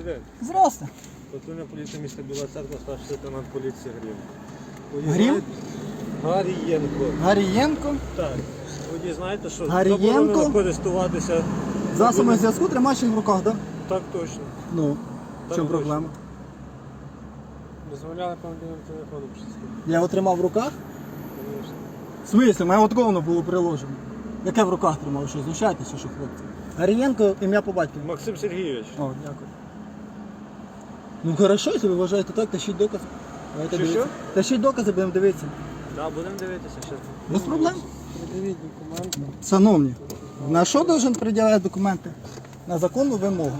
Добрий день. Здрасте. Патрульна поліція міста Біла Церква, старший лейтенант поліції Грім. Грім? Гарієнко. Гарієнко. Так. Ви знаєте, що Гарієнко? заборонено користуватися. Засоби зв'язку тримаєш їх в руках, так? Так точно. Ну, в чому точно. проблема? Дозволяли по мобільному телефону. Я його тримав в руках? В смислі, моє от воно було приложено. Яке в руках тримав, що знущаєтеся, що хлопці? Гарієнко, ім'я по батькові. Максим Сергійович. О, дякую. Ну хорошо, якщо ви вважаєте так, тащіть докази. Давайте Що, дивитися. Тащіть докази, будемо дивитися. Так, будемо дивитися. Без проблем. Придивіть документи. Шановні, на що должен пред'являти документи? На законну вимогу.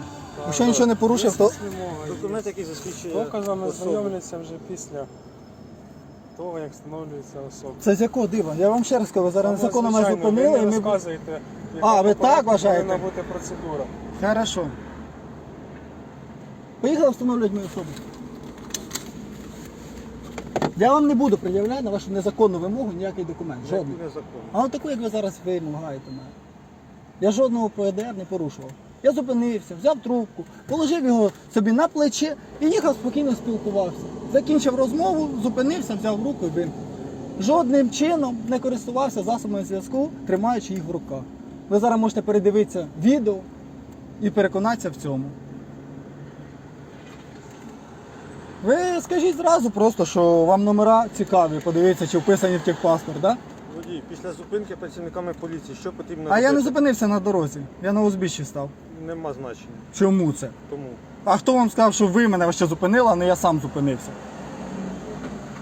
Якщо нічого не порушив, то Документ, який засвідчує Доказами особу. знайомляться вже після того, як встановлюється особа. це з якого дива? Я вам ще раз кажу, ви зараз Тому, незаконно мене звичайно, зупинили ви і не ми. розказуєте, А, ви повинна- так вважаєте? Повинна бути процедура. Хорошо. Поїхали встановлювати мою особу. Я вам не буду пред'являти на вашу незаконну вимогу ніякий документ. Жодний. А от таку, як ви зараз вимагаєте мене. Я жодного ПДР не порушував. Я зупинився, взяв трубку, положив його собі на плече і їхав спокійно спілкувався. Закінчив розмову, зупинився, взяв руку і вимкнув. Жодним чином не користувався засобами зв'язку, тримаючи їх в руках. Ви зараз можете передивитися відео і переконатися в цьому. Ви скажіть зразу просто, що вам номера цікаві, подивіться, чи вписані в техпаспорт, так? Да? Водій, після зупинки працівниками поліції, що потрібно А я не робити? зупинився на дорозі, я на узбіччі став. Нема значення. Чому це? Тому. А хто вам сказав, що ви мене ще зупинили, а не я сам зупинився? Ми Сум- вас зупиняємо.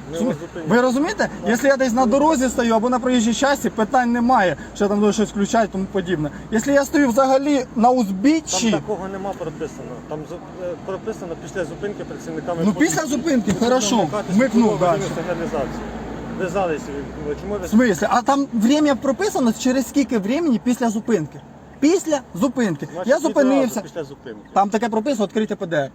Ви розумієте? Якщо я десь на дорозі стою або на проїжджій часті, питань немає, що там щось включати і тому подібне. Якщо я стою взагалі на узбіччі. Там такого нема прописано. Там зу- е, прописано після зупинки працівниками ну поліції. після зупинки, хорошо, вмикати вмикнув службову далі. годину сигналізації. Ви залися від чому ви В смислі? А там время прописано, через скільки времени після зупинки. Після зупинки. Значить, Я відразу зупинився. після зупинки. Там таке прописано, відкрите ПДР.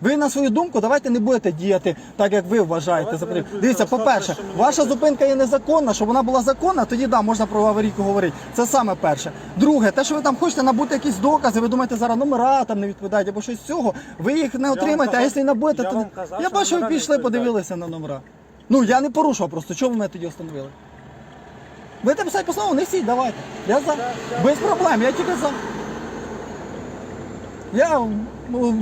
Ви на свою думку давайте не будете діяти так, як ви вважаєте за не потрібне. Дивіться, по-перше, ваша зупинка є незаконна, щоб вона була законна, тоді да, можна про аварійку говорити. Це саме перше. Друге, те, що ви там хочете набути якісь докази, ви думаєте, зараз номера там не відповідають або щось з цього, ви їх не отримаєте, а якщо і набудете, то я бачу, ви пішли, подивилися на номера. Ну я не порушував просто. Чого ви мене тоді встановили? Будете писати постанову, несіть, давайте. Я за. Без проблем, я тільки за. Я,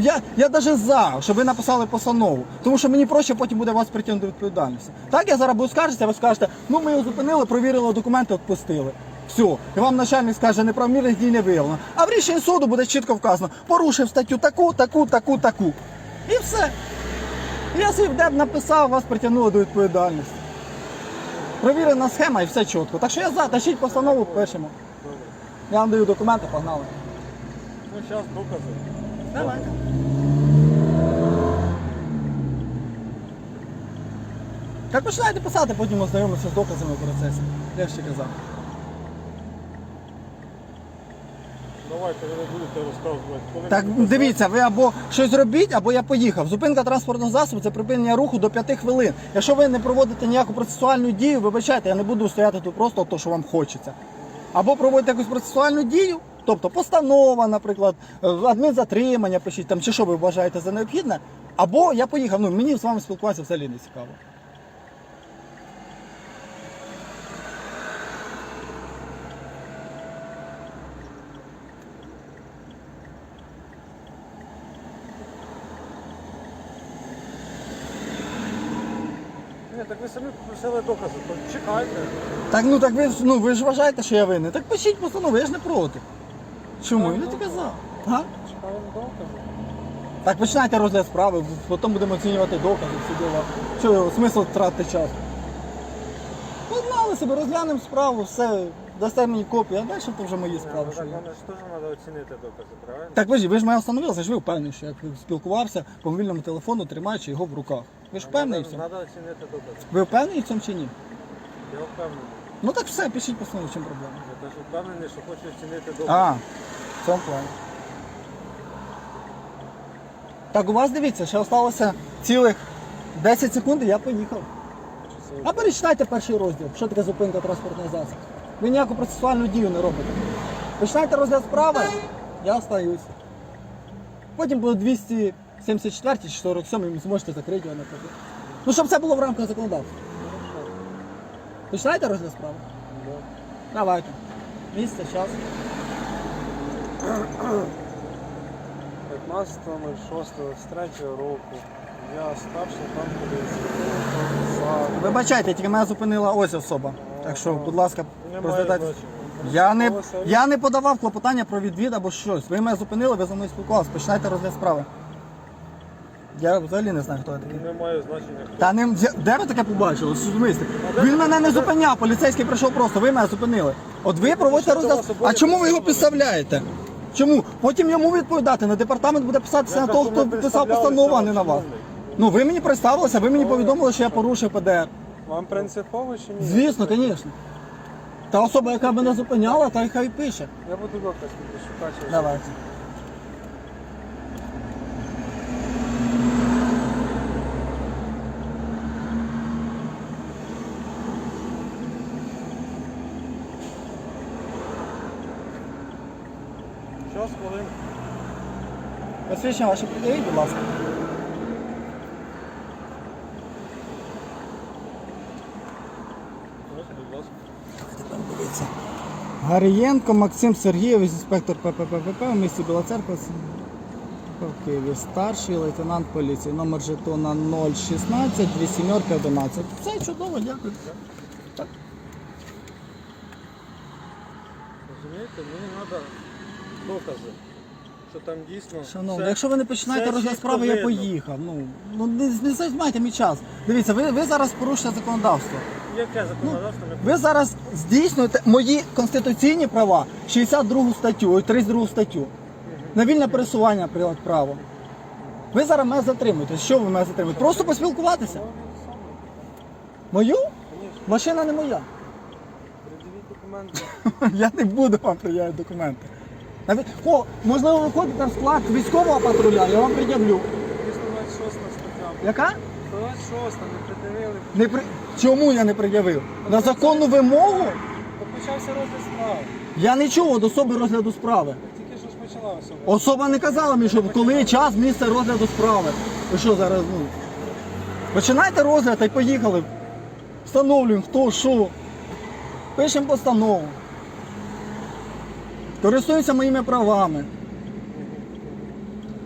я, я навіть за, щоб ви написали постанову. Тому що мені проще потім буде вас притягнути до відповідальності. Так я зараз буду скаржитися, ви скажете, ну ми його зупинили, провірили документи, відпустили. Все. І вам начальник скаже, неправомірних дій не виявлено. А в рішенні суду буде чітко вказано, порушив статтю таку, таку, таку, таку. І все. Я в ДЕБ написав, вас притягнули до відповідальності. Провірена схема і все чітко. Так що я за, тащіть постанову, пишемо. Я вам даю документи, погнали. Ну, зараз докази. Давайте. Так починайте писати, потім ознайомитися з доказами в процесі. Я ще казав. Давайте ви не будете розказувати. Коли Так дивіться, ви або щось робіть, або я поїхав. Зупинка транспортного засобу це припинення руху до 5 хвилин. Якщо ви не проводите ніяку процесуальну дію, вибачайте, я не буду стояти тут просто то, що вам хочеться. Або проводите якусь процесуальну дію, тобто постанова, наприклад, е, адмінзатримання, пишіть там, чи що ви вважаєте за необхідне, або я поїхав. Ну мені з вами спілкуватися взагалі не цікаво. Ні, так ви самі попросили докази, то чекайте. Так ну так ви ну ви ж вважаєте, що я винен. Так пишіть постанову, я ж не проти. Чому? Я тільки за. Га? Чекаємо докази. Так починайте розгляд справи, потім будемо оцінювати докази, всі діла. Що смисл тратити час? Погнали себе, розглянемо справу, все, дасте мені копію, а далі то вже мої справи. Ну, що так є. ж теж треба оцінити докази, правильно? Так ви ж, ви ж мене встановили, ж ви впевнені, що я спілкувався по мобільному телефону, тримаючи його в руках. Ви ж впевнені в цьому? Треба оцінити докази. Ви впевнені в цьому чи ні? Я впевнений. Ну так все, пишіть постанову, в чому проблема. Я теж впевнений, що хочу оцінити докази. А, в цьому плані. Так у вас дивіться, ще залишилося цілих 10 секунд і я поїхав. А перечитайте перший розділ, що таке зупинка транспортного засобу. Ви ніяку процесуальну дію не робите. Починайте розгляд справи, я остаюсь. Потім буде 274 чи 47 і зможете закрити його наприклад. Ну, щоб це було в рамках законодавства. Починаєте розгляд справи? Давайте. Місце, час. 15.06.23 року. Я старший там поліції. Вибачайте, тільки мене зупинила ось особа. Так що, будь ласка, розглядайте. Я не, я не подавав клопотання про відвід або щось. Ви мене зупинили, ви за мною спілкувалися. Починайте розгляд справи. Я взагалі не знаю, хто я такий. Немає значення. хто. Та не де ви таке побачили? Що мислите? Він мене не зупиняв, поліцейський прийшов просто, ви мене зупинили. От ви проводите що розгляд. А чому ви його підставляєте? Чому? Потім йому відповідати. На департамент буде писатися на того, хто писав постанову, а не на вас. Ну ви мені представилися, ви мені повідомили, що я порушив ПДР. Вам принципово чи ні? Звісно, звісно. Та особа, яка мене зупиняла, та й хай пише. Я буду доказ буду шукати. Давайте. Час, хвилин. Посвідчення ваше пред'явіть, будь ласка. Гарієнко Максим Сергійович, інспектор ПППП в місті Біла Церква. В Києві старший лейтенант поліції. Номер жетона 016 2 11. Все чудово, дякую. Розумієте, мені треба докази, що там дійсно. Шановні, все- якщо ви не починаєте все розгляд чітко справи, я видно. поїхав. Ну, ну не, не займайте мій час. Дивіться, ви, ви зараз порушуєте законодавство. Яке законодавство не Ви зараз здійснюєте мої конституційні права, 62 статтю, ой, 32 статтю. На вільне пересування прилад право. Ви зараз мене затримуєте. Що ви мене затримуєте? Просто поспілкуватися. Мою? Машина не моя. придивіть документи. Я не буду вам пред'являти документи. Навіть, о, можливо, ви ходите в склад військового патруля, я вам пред'явлю. 226 стаття. Яка? 126 не придивили. Не при... Чому я не пред'явив? На законну вимогу Почався розгляд справи. я не чув від особи розгляду справи. Тільки що ж почала особа. Особа не казала мені, що коли час, місце розгляду справи. Ви що зараз, ну? Починайте розгляд та й поїхали. Встановлюємо, хто, що. Пишемо постанову. Користуємося моїми правами.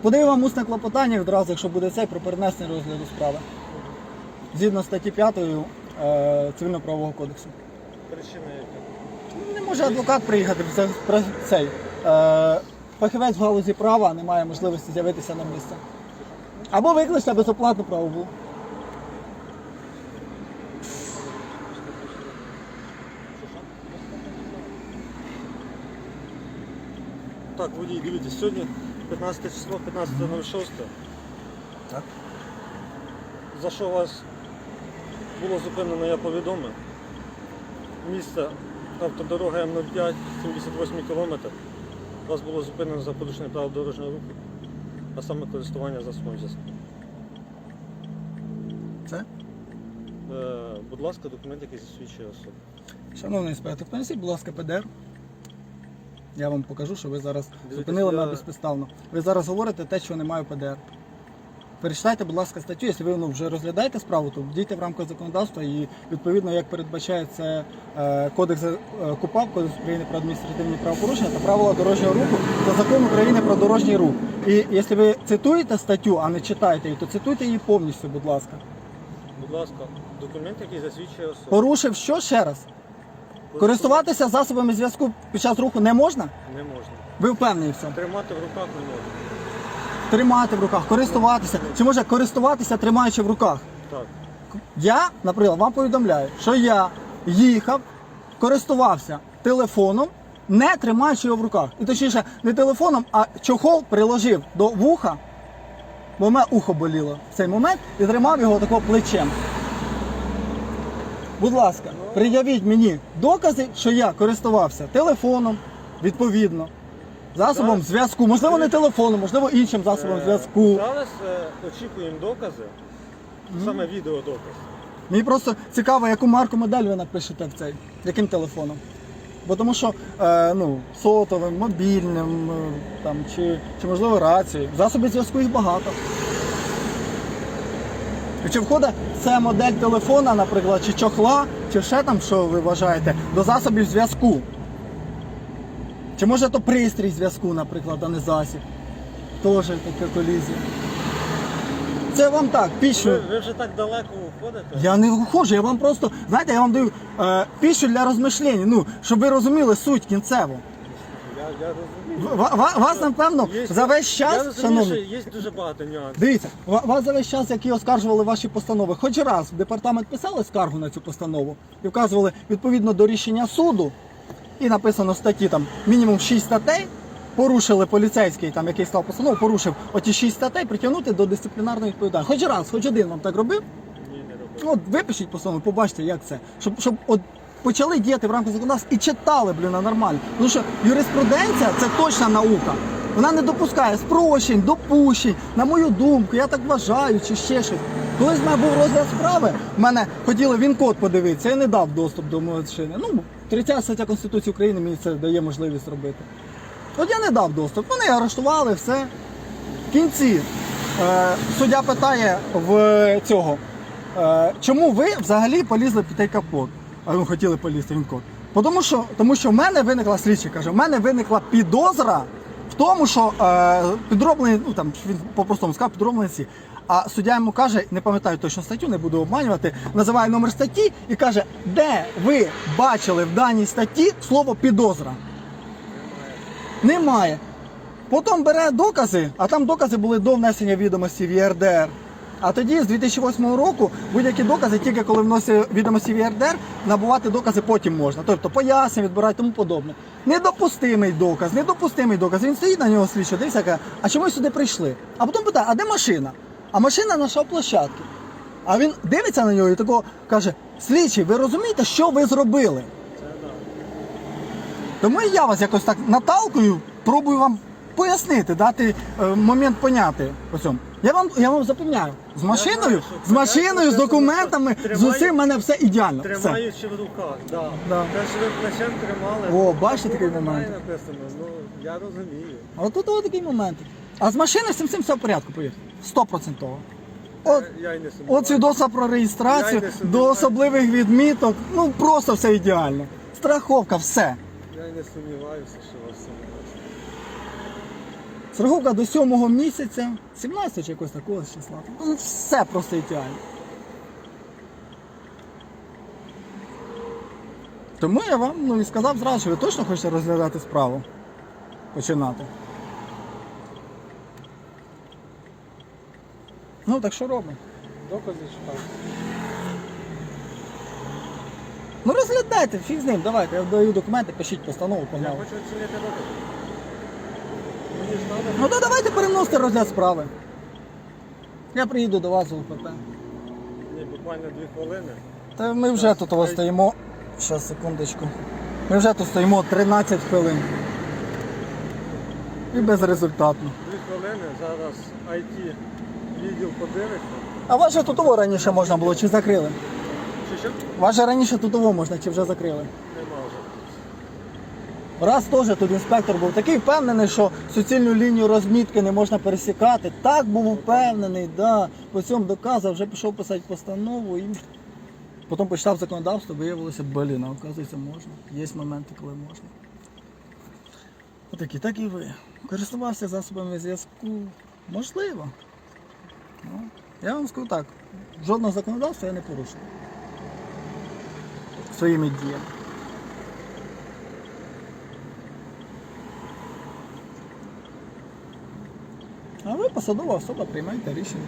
Подаю вам усне клопотання відразу, якщо буде цей про перенесення розгляду справи. Згідно статті 5 е, Цивільно-правового кодексу. Причина яка? Не може адвокат приїхати про цей. Е, фахівець в галузі права не має можливості з'явитися на місце. Або викличте безоплатну правову. Так, водій, дивіться, сьогодні 15 число, 15.06. Так. За що вас було зупинено, я повідомив. Місце автодороги М05, 78 км. Вас було зупинено за порушення правил дорожнього руху, а саме користування засобом зв'язку. Це? Е, будь ласка, документ, який засвідчує особу. Шановний інспектор, принесіть, будь ласка, ПДР. Я вам покажу, що ви зараз Дивіться, зупинили я- мене безпідставно. Ви зараз говорите те, що не маю ПДР. Перечитайте, будь ласка, статтю, якщо ви ну, вже розглядаєте справу, то дійте в рамках законодавства і відповідно, як передбачає це е, кодекс е, КУПАП, Кодекс України про адміністративні правопорушення та правила дорожнього руху та закон України про дорожній рух. І якщо ви цитуєте статтю, а не читаєте її, то цитуйте її повністю, будь ласка. Будь ласка, документ, який засвідчує особу. Порушив що ще раз? Користуватися засобами зв'язку під час руху не можна? Не можна. Ви впевнені в цьому? Тримати в руках не можна. Тримати в руках, користуватися. Чи може користуватися, тримаючи в руках? Так. Я, наприклад, вам повідомляю, що я їхав, користувався телефоном, не тримаючи його в руках. І точніше, не телефоном, а чохол приложив до вуха, бо в мене ухо боліло в цей момент, і тримав його такого плечем. Будь ласка, пред'явіть мені докази, що я користувався телефоном, відповідно, засобом Зараз- зв'язку, можливо, не телефоном, можливо, іншим засобом Е, зв'язку. Зараз е, очікуємо докази, саме відеодоказ. Мені просто цікаво, яку марку модель ви напишете в цей, яким телефоном. Бо тому що е, ну, сотовим, мобільним е, там, чи, чи можливо рацією. Засобів зв'язку їх багато. Чи входить це модель телефона, наприклад, чи чохла, чи ще там, що ви вважаєте, до засобів зв'язку? Чи може то пристрій зв'язку, наприклад, а не засіб? Теж така колізія. Це вам так, пішу. Ви, ви вже так далеко уходите? Я не виходжу, я вам просто, знаєте, я вам даю е, пішу для розмишлень, ну, щоб ви розуміли суть кінцеву. Я, я розумію. Ва- ва- Вас, напевно, Є- за весь я час, розумію, шановні, є дуже багато нюансів. Дивіться, ва- вас за весь час, які оскаржували ваші постанови, хоч раз в департамент писали скаргу на цю постанову і вказували відповідно до рішення суду, і написано в статті там мінімум 6 статей. Порушили поліцейський, там який став постанову, порушив оті 6 статей, притягнути до дисциплінарної відповідальності. Хоч раз, хоч один вам так робив. Ні, не робив. От випишіть постанову, побачите, як це. Щоб, щоб от почали діяти в рамках законодавства і читали, блін, нормально. Тому що юриспруденція це точна наука. Вона не допускає спрощень, допущень, на мою думку, я так вважаю, чи ще щось. Колись в мене був розгляд справи, в мене хотіли він код подивитися, я не дав доступ до машини. Ну, 30 стаття Конституції України мені це дає можливість робити. От я не дав доступ. Вони арештували все. В кінці е, суддя питає в цього, е, чому ви взагалі полізли під той капот? А ви хотіли полізти він код. Тому що, тому що в мене виникла слідчий, каже, в мене виникла підозра в тому, що е, підроблені, ну там він по-простому сказав, підроблені ці. А суддя йому каже, не пам'ятаю точно статтю, не буду обманювати, називає номер статті і каже, де ви бачили в даній статті слово підозра? Немає. Потім бере докази, а там докази були до внесення відомості в ЄРДР. А тоді з 2008 року будь-які докази, тільки коли вносять відомості в ЄРДР, набувати докази потім можна. Тобто пояснення, відбирати тому подобне. Недопустимий доказ, недопустимий доказ. Він стоїть на нього слідчо, дивиться, каже, а чому ви сюди прийшли? А потім питає, а де машина? А машина на шоу-площадці. А він дивиться на нього і такого каже: слідчий, ви розумієте, що ви зробили? Тому і я вас якось так наталкою, пробую вам пояснити, дати е, момент поняти по цьому. Я вам, я вам запевняю, з машиною, знаю, що з машиною, з документами, з тримаю- усім в мене все ідеально. Все. Тримаючи в руках, да. Да. Те, що ви плечем тримали. О, бачите такий момент? написано. Ну, я розумію. А тут от такий момент. А з машиною з цим, цим все в порядку, повірте. Стопроцентово. От, я й не сумніваюся. от свідоцтва про реєстрацію, Я й не до сумніваюся. особливих відміток, ну просто все ідеально. Страховка, все. Я й не сумніваюся, що у вас все Страховка до сьомого місяця, 17 чи якось такого числа. Ну, все просто ідеально. Тому я вам ну, і сказав зразу, що ви точно хочете розглядати справу. Починати. Ну, так що робимо? Докази читав. Ну розглядайте, фіг з ним, давайте, я даю документи, пишіть постанову, Я погнали. хочу оцінити докази. Ну то давайте переносити розгляд справи. Я приїду до вас в УПП. Ні, буквально дві хвилини. Та ми вже тут ось стоїмо. Щас, секундочку. Ми вже тут стоїмо 13 хвилин. І безрезультатно. Дві хвилини, зараз IT відділ подивиться. А вас же тутово раніше можна було чи закрили? Чи що? Вас же раніше тутово можна чи вже закрили? Нема. Раз теж тут інспектор був такий впевнений, що суцільну лінію розмітки не можна пересікати. Так був впевнений, да. по цьому доказав, вже пішов писати постанову і потім почитав законодавство, виявилося, блін, а оказується можна. Є моменти, коли можна. Отакі, так і ви. Користувався засобами зв'язку. Можливо. Ну, я вам скажу так, жодного законодавства я не порушив. Своїми діями. А ви посадова особа приймайте рішення.